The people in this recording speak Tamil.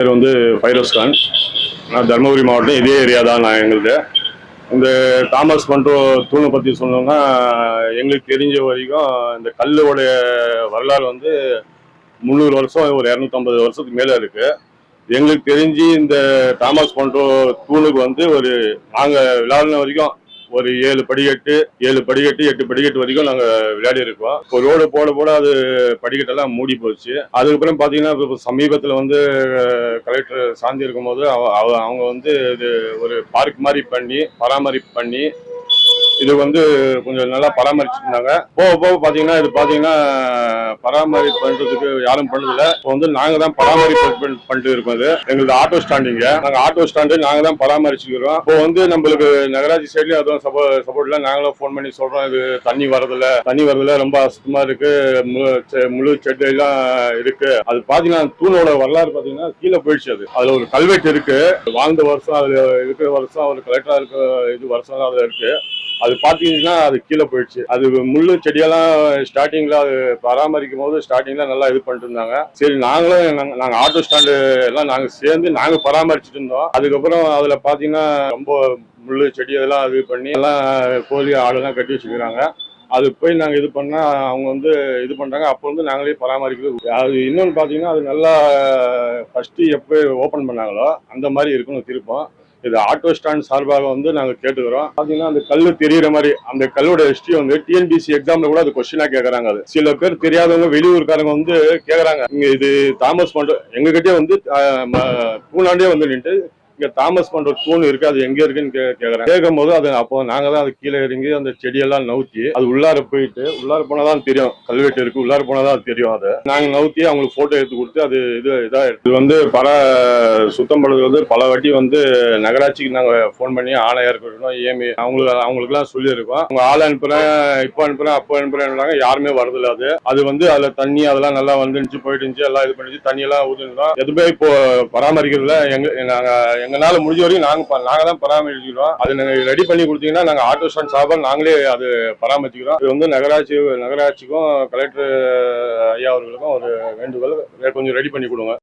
பேர் வந்து ஃபைரோஸ் கான். நான் தருமபுரி மாவட்டம் இதே ஏரியா தான் நான் எங்களுது. இந்த தாமஸ் பண்ணுற தூணை பற்றி சொன்னோம்னா எங்களுக்கு தெரிஞ்ச வரைக்கும் இந்த கல்லுடைய வரலாறு வந்து முந்நூறு வருஷம் ஒரு இரநூத்தம்பது வருஷத்துக்கு மேலே இருக்குது எங்களுக்கு தெரிஞ்சு இந்த தாமஸ் பண்ணுற தூணுக்கு வந்து ஒரு நாங்கள் விளையாடின வரைக்கும் ஒரு ஏழு படிக்கட்டு ஏழு படிக்கட்டு எட்டு படிக்கட்டு வரைக்கும் நாங்கள் விளையாடி இருக்கோம் இப்போ ரோடு போட போட அது படிக்கட்டெல்லாம் மூடி போச்சு. அதுக்கப்புறம் பாத்தீங்கன்னா இப்போ சமீபத்தில் வந்து கலெக்டர் சாந்தி இருக்கும்போது அவ- அவ- அவங்க வந்து இது ஒரு பார்க் மாதிரி பண்ணி பராமரிப்பு பண்ணி இது வந்து கொஞ்சம் நல்லா பராமரிச்சுட்டு இருந்தாங்க போக போக பார்த்தீங்கன்னா இது பார்த்தீங்கன்னா பராமரிப்பு பண்ணுறதுக்கு யாரும் பண்ணதில்ல. இப்போ வந்து நாங்கள் தான் பராமரிப்பு பண்ணிட்டு இருக்கோம் இது. எங்களுக்கு ஆட்டோ ஸ்டாண்டிங்க. நாங்கள் ஆட்டோ ஸ்டாண்டு நாங்கள் தான் பராமரிச்சுக்கிறோம் இப்போ வந்து நம்மளுக்கு நகராட்சி சைட்லயும் அதுவும் சப்போ சப்போர்ட்ல நாங்களும் ஃபோன் பண்ணி சொல்றோம். இது தண்ணி வரதில்ல. தண்ணி வரதில்ல. ரொம்ப அசுத்தமா இருக்கு. செ- முழு செட்டு எல்லாம் இருக்கு. அது பாத்தீங்கன்னா தூணோட வரலாறு பாத்தீங்கன்னா கீழே போயிடுச்சு அது. அதுல ஒரு கல்வெட்டு இருக்கு. வாழ்ந்த வருஷம் அதுல இருக்கிற வருஷம் ஒரு கலெக்டரா இருக்க இது வருஷம் அதுல இருக்கு. அது அது பார்த்தீங்கன்னா அது கீழே போயிடுச்சு. அது முள்ளு செடியெல்லாம் ஸ்டார்டிங்ல அது பராமரிக்கும் போது ஸ்டார்டிங்ல நல்லா இது பண்ணிட்டு இருந்தாங்க. சரி நாங்களும் நாங்க- ஆட்டோ ஸ்டாண்டு எல்லாம் நாங்க சேர்ந்து நாங்க பராமரிச்சுட்டு இருந்தோம். அதுக்கப்புறம் அதுல பாத்தீங்கன்னா ரொம்ப முள்ளு செடி அதெல்லாம் இது பண்ணி எல்லாம் கோழி ஆடெல்லாம் கட்டி வச்சுக்கிறாங்க அது போய் நாங்க இது பண்ணா அவங்க வந்து இது பண்றாங்க. அப்போ வந்து நாங்களே பராமரிக்கிறது. அது இன்னொன்று பாத்தீங்கன்னா அது நல்லா ஃபர்ஸ்ட் எப்போ ஓபன் பண்ணாங்களோ அந்த மாதிரி இருக்கணும் திருப்பம். இது ஆட்டோ ஸ்டாண்ட் சார்பாக வந்து நாங்க கேட்டுக்கிறோம். பாத்தீங்கன்னா அந்த கல்லு தெரியுற மாதிரி அந்த கல்லோட ஹிஸ்டரி வந்து டிஎன்பிசி எக்ஸாம்ல கூட அது கொஸ்டினா கேக்குறாங்க அது. சில பேர் தெரியாதவங்க வெளியூர்காரங்க வந்து கேக்குறாங்க. இது தாமஸ் பண்ற எங்ககிட்டே வந்து பூனாண்டே வந்து நின்று இங்க தாமஸ் பண்ற தூண் இருக்கு அது எங்க இருக்குன்னு கேக்குறேன். கேட்கும் போது அது அப்போ நாங்க தான் அது கீழே இறங்கி அந்த செடியெல்லாம் நவுத்தி அது உள்ளார போயிட்டு உள்ளார போனாதான் தெரியும். கல்வெட்டு இருக்கு உள்ளார போனாதான் அது தெரியும் அது. நாங்க நவுத்தி அவங்களுக்கு போட்டோ எடுத்து கொடுத்து அது இது இதா இது வந்து பல சுத்தம் பண்றது வந்து பல வாட்டி வந்து நகராட்சிக்கு நாங்க ஃபோன் பண்ணி ஆணையா இருக்கட்டும் ஏமி அவங்களுக்கு அவங்களுக்குலாம் சொல்லியிருக்கோம். அவங்க ஆள் அனுப்புறேன் இப்போ அனுப்புறேன் அப்போ அனுப்புறேன் யாருமே வரதில்ல அது. அது வந்து அதுல தண்ணி அதெல்லாம் நல்லா வந்துருந்துச்சு போயிட்டு இருந்துச்சு எல்லாம் இது பண்ணிச்சு தண்ணி எல்லாம் ஊதுனோம் எதுவுமே இப்போ பராமரிக்கிறதுல எங்க நாங்க எங்களால் முடிஞ்ச வரைக்கும் நாங்கள் ப- தான் பராமரிச்சுக்கிறோம் அது நீங்க ரெடி பண்ணி கொடுத்தீங்கன்னா நாங்கள் ஆட்டோ ஸ்டாண்ட் சார்பாக நாங்களே அது பராமரிச்சுக்கிறோம். இது வந்து நகராட்சி நகராட்சிக்கும் கலெக்டர் ஐயா அவர்களுக்கும் ஒரு வேண்டுகோள் கொஞ்சம் ரெடி பண்ணி கொடுங்க.